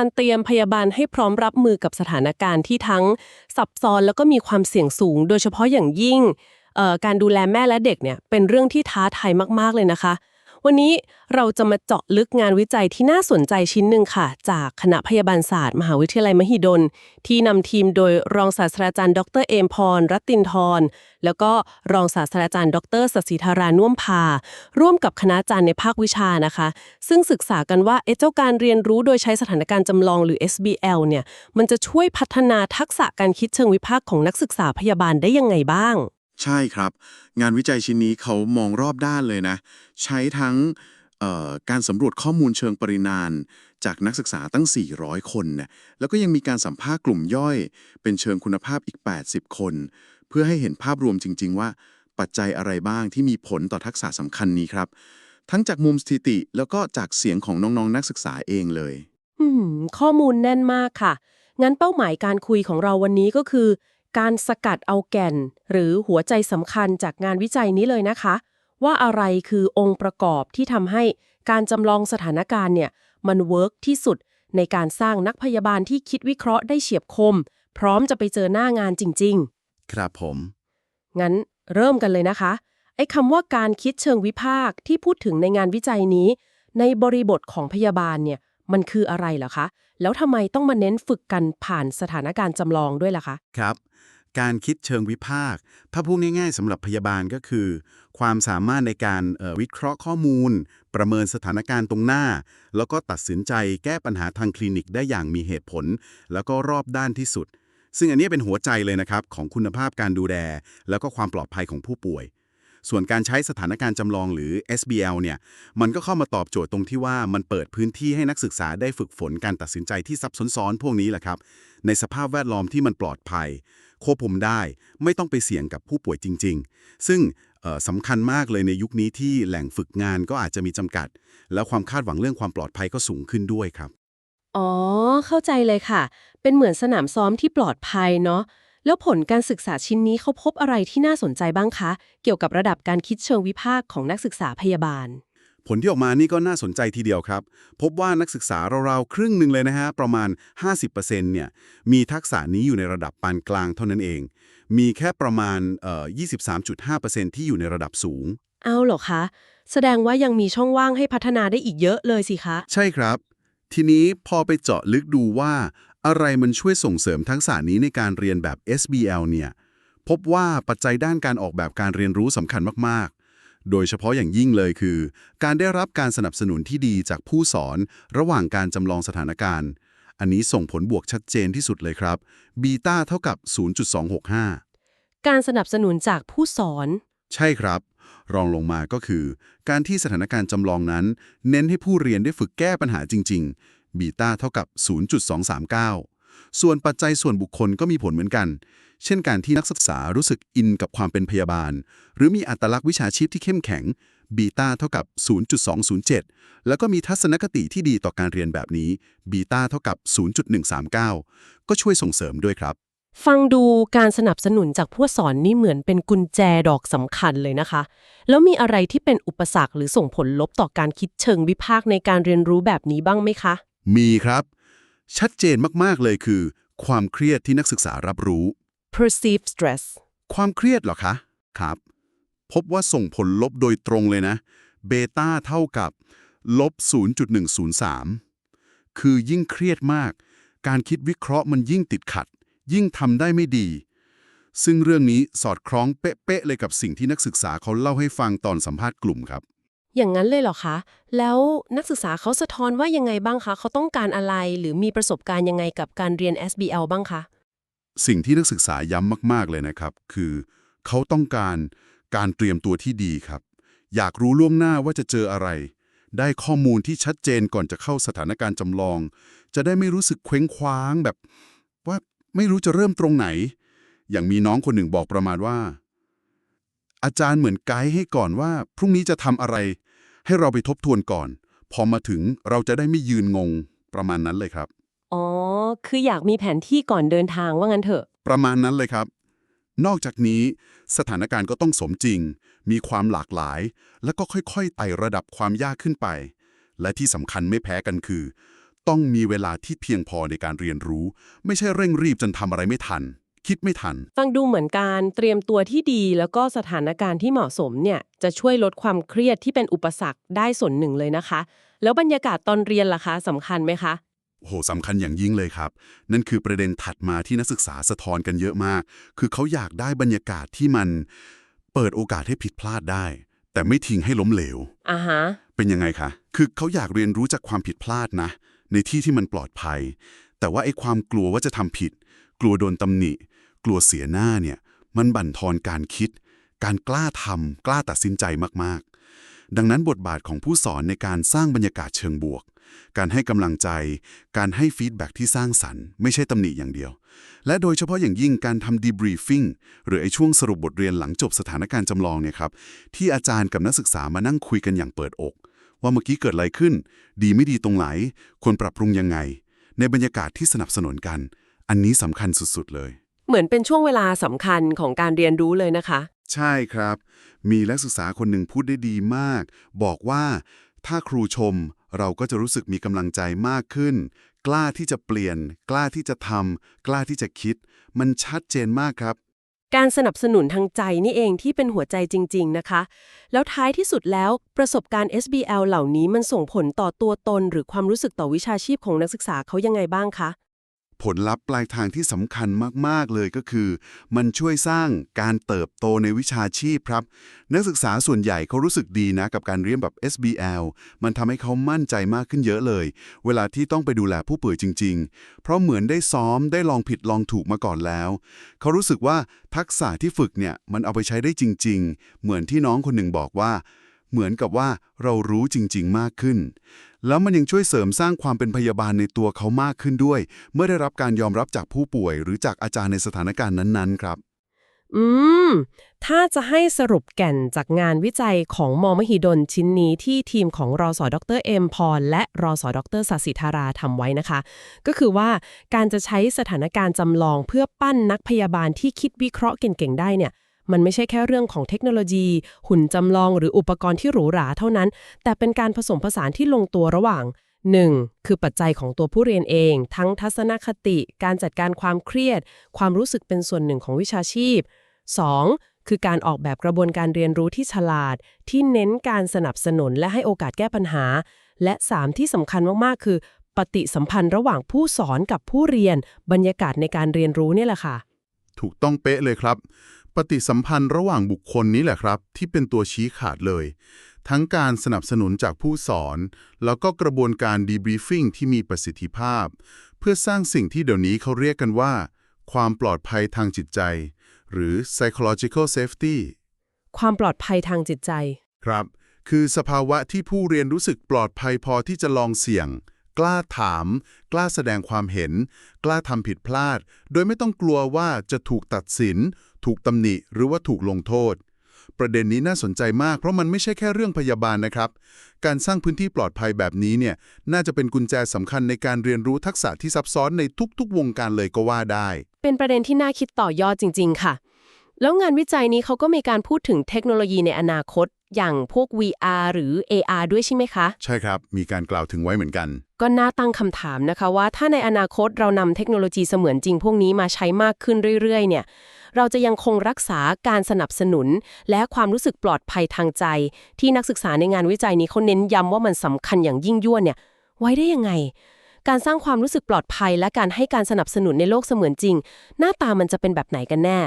การเตรียมพยาบาลให้พร้อมรับมือกับสถานการณ์ที่ทั้งซับซ้อนแล้วก็มีความเสี่ยงสูง โดยเฉพาะอย่างยิ่งการดูแลแม่และเด็กเนี่ยเป็นเรื่องที่ท้าทายมาก ๆ เลยนะคะ วันนี้เราจะมาเจาะลึกงานวิจัยที่น่าสนใจชิ้นหนึ่งค่ะ จากคณะพยาบาลศาสตร์ มหาวิทยาลัยมหิดล ที่นำทีมโดยรองศาสตราจารย์ ดรเอมพร รัตตินทร แล้วก็รองศาสตราจารย์ ดรสศิธารานุ่วมพา ร่วมกับคณาจารย์ในภาควิชานะคะ ซึ่งศึกษากันว่าเอเจ้าการเรียนรู้โดยใช้สถานการณ์จำลองหรือ SBL เนี่ยมันจะช่วยพัฒนาทักษะการคิดเชิงวิพากษ์ของนักศึกษาพยาบาลได้ยังไงบ้าง ใช่ครับ งานวิจัยชิ้นนี้เขามองรอบด้านเลยนะ ใช้ทั้งเอ่อการสำรวจข้อมูลเชิงปริมาณจากนักศึกษาตั้ง 400 คนนะแล้วก็ยังมีการสัมภาษณ์กลุ่มย่อย เป็นเชิงคุณภาพอีก 80 คน เพื่อให้เห็นภาพรวมจริง ๆ ว่า ปัจจัยอะไรบ้างที่มีผลต่อทักษะสำคัญนี้ครับ ทั้งจากมุมสถิติแล้วก็จากเสียงของน้อง ๆ นักศึกษาเองเลย อืมข้อมูลแน่นมากค่ะ งั้นเป้าหมายการคุยของเราวันนี้ก็คือ การสกัดเอาแก่น หรือหัวใจสำคัญจากงานวิจัยนี้เลยนะคะ ว่าอะไรคือองค์ประกอบที่ทำให้การจำลองสถานการณ์เนี่ยมันเวิร์กที่สุดในการสร้างนักพยาบาลที่คิดวิเคราะห์ได้เฉียบคม พร้อมจะไปเจอหน้างานจริง ๆ ครับผม งั้นเริ่มกันเลยนะคะ ไอ้คำว่าการคิดเชิงวิพากษ์ที่พูดถึงในงานวิจัยนี้ ในบริบทของพยาบาลเนี่ยมันคืออะไรเหรอคะ แล้วทำไมต้องมาเน้นฝึกกันผ่านสถานการณ์จำลองด้วยล่ะคะ ครับ การคิดเชิงวิพากษ์ถ้าพูดง่ายๆสำหรับพยาบาลก็คือ ความสามารถในการออวิเคราะห์ข้อมูล ประเมินสถานการณ์ตรงหน้า แล้วก็ตัดสินใจแก้ปัญหาทางคลินิกได้อย่างมีเหตุผล แล้วก็รอบด้านที่สุด ซึ่งอันนี้เป็นหัวใจเลยนะครับ ของคุณภาพการดูแลแล้วก็ความปลอดภัยของผู้ป่วย ส่วนการใช้สถานการณ์จำลองหรือ SBL เนี่ยมันก็เข้ามาตอบโจทย์ตรงที่ว่ามันเปิดพื้นที่ให้นักศึกษาได้ฝึกฝนการตัดสินใจที่ซับซ้อนๆพวกนี้แหละครับในสภาพแวดล้อมที่มันปลอดภัย ควบคุมได้ ไม่ต้องไปเสี่ยงกับผู้ป่วยจริง ๆ ซึ่งสำคัญมากเลยในยุคนี้ที่แหล่งฝึกงานก็อาจจะมีจำกัด แล้วความคาดหวังเรื่องความปลอดภัยก็สูงขึ้นด้วยครับ อ๋อ เข้าใจเลยค่ะ เป็นเหมือนสนามซ้อมที่ปลอดภัยเนาะแล้วผลการศึกษาชิ้นนี้เขาพบอะไรที่น่าสนใจบ้างคะ เกี่ยวกับระดับการคิดเชิงวิพากษ์ของนักศึกษาพยาบาล ผลที่ออกมานี่ก็น่าสนใจทีเดียวครับ พบว่านักศึกษาราวๆครึ่งหนึ่งเลยนะฮะ ประมาณ 50%เนี่ยมีทักษะนี้อยู่ในระดับปานกลางเท่านั้นเอง มีแค่ประมาณเอ่อ23.5%ที่อยู่ในระดับสูง เอาเหรอคะ แสดงว่ายังมีช่องว่างให้พัฒนาได้อีกเยอะเลยสิคะ ใช่ครับ ทีนี้พอไปเจาะลึกดูว่า อะไรมันช่วยส่งเสริมทักษะนี้ในการเรียนแบบ SBL เนี่ยพบว่าปัจจัยด้านการออกแบบการเรียนรู้สำคัญมากๆ โดยเฉพาะอย่างยิ่งเลยคือ การได้รับการสนับสนุนที่ดีจากผู้สอน ระหว่างการจำลองสถานการณ์ อันนี้ส่งผลบวกชัดเจนที่สุดเลยครับบีตาเท่ากับ 0.265 การสนับสนุนจากผู้สอน ใช่ครับ รองลงมาก็คือ การที่สถานการณ์จำลองนั้น เน้นให้ผู้เรียนได้ฝึกแก้ปัญหาจริง ๆบีตาเท่ากับ 0.239 ส่วนปัจจัยส่วนบุคคลก็มีผลเหมือนกัน เช่นการที่นักศึกษารู้สึกอินกับความเป็นพยาบาล หรือมีอัตลักษณ์วิชาชีพที่เข้มแข็งบีตาเท่ากับ 0.207 แล้วก็มีทัศนคติที่ดีต่อการเรียนแบบนี้บีตาเท่ากับ 0.139 ก็ช่วยส่งเสริมด้วยครับ ฟังดูการสนับสนุนจากผู้สอนนี่เหมือนเป็นกุญแจดอกสำคัญเลยนะคะ แล้วมีอะไรที่เป็นอุปสรรคหรือส่งผลลบต่อการคิดเชิงวิพากษ์ในการเรียนรู้แบบนี้บ้างไหมคะ มีครับ ชัดเจนมาก ๆ เลยคือ ความเครียดที่นักศึกษารับรู้ perceived stress ความเครียดเหรอคะ ครับ พบว่าส่งผลลบโดยตรงเลยนะ เบต้าเท่ากับลบ 0.103 คือยิ่งเครียดมาก การคิดวิเคราะห์มันยิ่งติดขัด ยิ่งทำได้ไม่ดี ซึ่งเรื่องนี้สอดคล้องเป๊ะๆเลยกับสิ่งที่นักศึกษาเขาเล่าให้ฟังตอนสัมภาษณ์กลุ่มครับ อย่างนั้นเลยเหรอคะ แล้วนักศึกษาเขาสะท้อนว่ายังไงบ้างคะ เขาต้องการอะไรหรือมีประสบการณ์ยังไงกับการเรียน SBL บ้างคะ สิ่งที่นักศึกษาย้ำมาก ๆ เลยนะครับ คือเขาต้องการการเตรียมตัวที่ดีครับ อยากรู้ล่วงหน้าว่าจะเจออะไร ได้ข้อมูลที่ชัดเจนก่อนจะเข้าสถานการณ์จำลอง จะได้ไม่รู้สึกเคว้งคว้างแบบ ว่าไม่รู้จะเริ่มตรงไหน อย่างมีน้องคนหนึ่งบอกประมาณว่า อาจารย์เหมือนไกด์ให้ก่อนว่า พรุ่งนี้จะทำอะไร ให้เราไปทบทวนก่อน พอมาถึงเราจะได้ไม่ยืนงงประมาณนั้นเลยครับ อ๋อ คืออยากมีแผนที่ก่อนเดินทางว่างั้นเถอะ ประมาณนั้นเลยครับ นอกจากนี้สถานการณ์ก็ต้องสมจริง มีความหลากหลาย แล้วก็ค่อยๆไต่ระดับความยากขึ้นไป และที่สำคัญไม่แพ้กันคือ ต้องมีเวลาที่เพียงพอในการเรียนรู้ ไม่ใช่เร่งรีบจนทำอะไรไม่ทัน คิดไม่ทัน ฟังดูเหมือนการเตรียมตัวที่ดีแล้วก็สถานการณ์ที่เหมาะสมเนี่ยจะช่วยลดความเครียดที่เป็นอุปสรรคได้ส่วนหนึ่งเลยนะคะ แล้วบรรยากาศตอนเรียนล่ะคะสำคัญไหมคะโหสำคัญอย่างยิ่งเลยครับ นั่นคือประเด็นถัดมาที่นักศึกษาสะท้อนกันเยอะมาก คือเขาอยากได้บรรยากาศที่มันเปิดโอกาสให้ผิดพลาดได้ แต่ไม่ทิ้งให้ล้มเหลวอ่าฮะเป็นยังไงคะ คือเขาอยากเรียนรู้จากความผิดพลาดนะ ในที่ที่มันปลอดภัย แต่ว่าไอ้ความกลัวว่าจะทำผิด กลัวโดนตำหนิ กลัวเสียหน้าเนี่ยมันบั่นทอนการคิด การกล้าทำกล้าตัดสินใจมากๆ ดังนั้นบทบาทของผู้สอนในการสร้างบรรยากาศเชิงบวก การให้กำลังใจ การให้ฟีดแบ็กที่สร้างสรรค์ไม่ใช่ตำหนิอย่างเดียว และโดยเฉพาะอย่างยิ่งการทำ debriefing หรือไอช่วงสรุปบทเรียนหลังจบสถานการณ์จำลองเนี่ยครับที่อาจารย์กับนักศึกษามานั่งคุยกันอย่างเปิดอก ว่าเมื่อกี้เกิดอะไรขึ้น ดีไม่ดีตรงไหน ควรปรับปรุงยังไง ในบรรยากาศที่สนับสนุนกัน อันนี้สำคัญสุดๆเลย เหมือนเป็นช่วงเวลาสำคัญของการเรียนรู้เลยนะคะ ใช่ครับ มีนักศึกษาคนหนึ่งพูดได้ดีมาก บอกว่าถ้าครูชม เราก็จะรู้สึกมีกำลังใจมากขึ้น กล้าที่จะเปลี่ยน กล้าที่จะทำกล้าที่จะคิด มันชัดเจนมากครับ การสนับสนุนทางใจนี่เองที่เป็นหัวใจจริง ๆ นะคะ แล้วท้ายที่สุดแล้วประสบการณ์ SBL เหล่านี้มันส่งผลต่อตัวตน หรือความรู้สึกต่อวิชาชีพของนักศึกษาเขายังไงบ้างคะ ผลลัพธ์ปลายทางที่สำคัญมาก ๆ เลยก็คือ มันช่วยสร้างการเติบโตในวิชาชีพครับ นักศึกษาส่วนใหญ่เขารู้สึกดีนะ กับการเรียนแบบ SBL มันทำให้เขามั่นใจมากขึ้นเยอะเลย เวลาที่ต้องไปดูแลผู้ป่วยจริง ๆ เพราะเหมือนได้ซ้อมได้ลองผิดลองถูกมาก่อนแล้ว เขารู้สึกว่าทักษะที่ฝึกเนี่ยมันเอาไปใช้ได้จริง ๆ เหมือนที่น้องคนหนึ่งบอกว่า เหมือนกับว่าเรารู้จริง ๆ มากขึ้น แล้วมันยังช่วยเสริมสร้างความเป็นพยาบาลในตัวเขามากขึ้นด้วย เมื่อได้รับการยอมรับจากผู้ป่วย หรือจากอาจารย์ในสถานการณ์นั้นๆ ครับ อืม ถ้าจะให้สรุปแก่นจากงานวิจัยของมอมหิดลชิ้นนี้ที่ทีมของรอสอดรเอ็มพรและรอสอดรศศิธาราทำไว้นะคะ ก็คือว่าการจะใช้สถานการณ์จำลองเพื่อปั้นนักพยาบาลที่คิดวิเคราะห์เก่งๆได้เนี่ย มันไม่ใช่แค่เรื่องของเทคโนโลยี หุ่นจำลองหรืออุปกรณ์ที่หรูหราเท่านั้น แต่เป็นการผสมผสานที่ลงตัวระหว่าง 1. คือปัจจัยของตัวผู้เรียนเอง ทั้งทัศนคติ การจัดการความเครียด ความรู้สึกเป็นส่วนหนึ่งของวิชาชีพ 2. คือการออกแบบกระบวนการเรียนรู้ที่ฉลาด ที่เน้นการสนับสนุนและให้โอกาสแก้ปัญหา และ 3. ที่สำคัญมากๆ คือ ปฏิสัมพันธ์ระหว่างผู้สอนกับผู้เรียน บรรยากาศในการเรียนรู้นี่แหละค่ะ ถูกต้องเป๊ะเลยครับ ปฏิสัมพันธ์ระหว่างบุคคลนี้แหละครับ ที่เป็นตัวชี้ขาดเลย ทั้งการสนับสนุนจากผู้สอน แล้วก็กระบวนการ debriefing ที่มีประสิทธิภาพ เพื่อสร้างสิ่งที่เดี๋ยวนี้เขาเรียกกันว่า ความปลอดภัยทางจิตใจ หรือ psychological safety ความปลอดภัยทางจิตใจ ครับ คือสภาวะที่ผู้เรียนรู้สึกปลอดภัยพอที่จะลองเสี่ยง กล้าถาม กล้าแสดงความเห็น กล้าทำผิดพลาด โดยไม่ต้องกลัวว่าจะถูกตัดสิน ถูกตำหนิหรือว่าถูกลงโทษ ประเด็นนี้น่าสนใจมาก เพราะมันไม่ใช่แค่เรื่องพยาบาลนะครับ การสร้างพื้นที่ปลอดภัยแบบนี้เนี่ยน่าจะเป็นกุญแจสำคัญในการเรียนรู้ทักษะที่ซับซ้อนในทุกๆ วงการเลยก็ว่าได้ เป็นประเด็นที่น่าคิดต่อยอดจริง ๆ ค่ะ แล้วงานวิจัยนี้เขาก็มีการพูดถึงเทคโนโลยีในอนาคต อย่างพวก VR หรือ AR ด้วยใช่ไหมคะ ใช่ครับ มีการกล่าวถึงไว้เหมือนกัน ก็น่าตั้งคำถามนะคะว่า ถ้าในอนาคตเรานำเทคโนโลยีเสมือนจริงพวกนี้มาใช้มากขึ้นเรื่อย ๆ เนี่ย เราจะยังคงรักษาการสนับสนุน และความรู้สึกปลอดภัยทางใจ ที่นักศึกษาในงานวิจัยนี้เขาเน้นย้ำว่ามันสำคัญอย่างยิ่งยวดเนี่ย ไว้ได้ยังไงการสร้างความรู้สึกปลอดภัยและการให้การสนับสนุนในโลกเสมือนจริง หน้าตามันจะเป็นแบบไหนกันแน่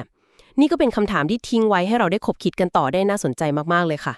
นี่ก็เป็นคำถามที่ทิ้งไว้ให้เราได้คบคิดกันต่อได้น่าสนใจมากๆเลยค่ะ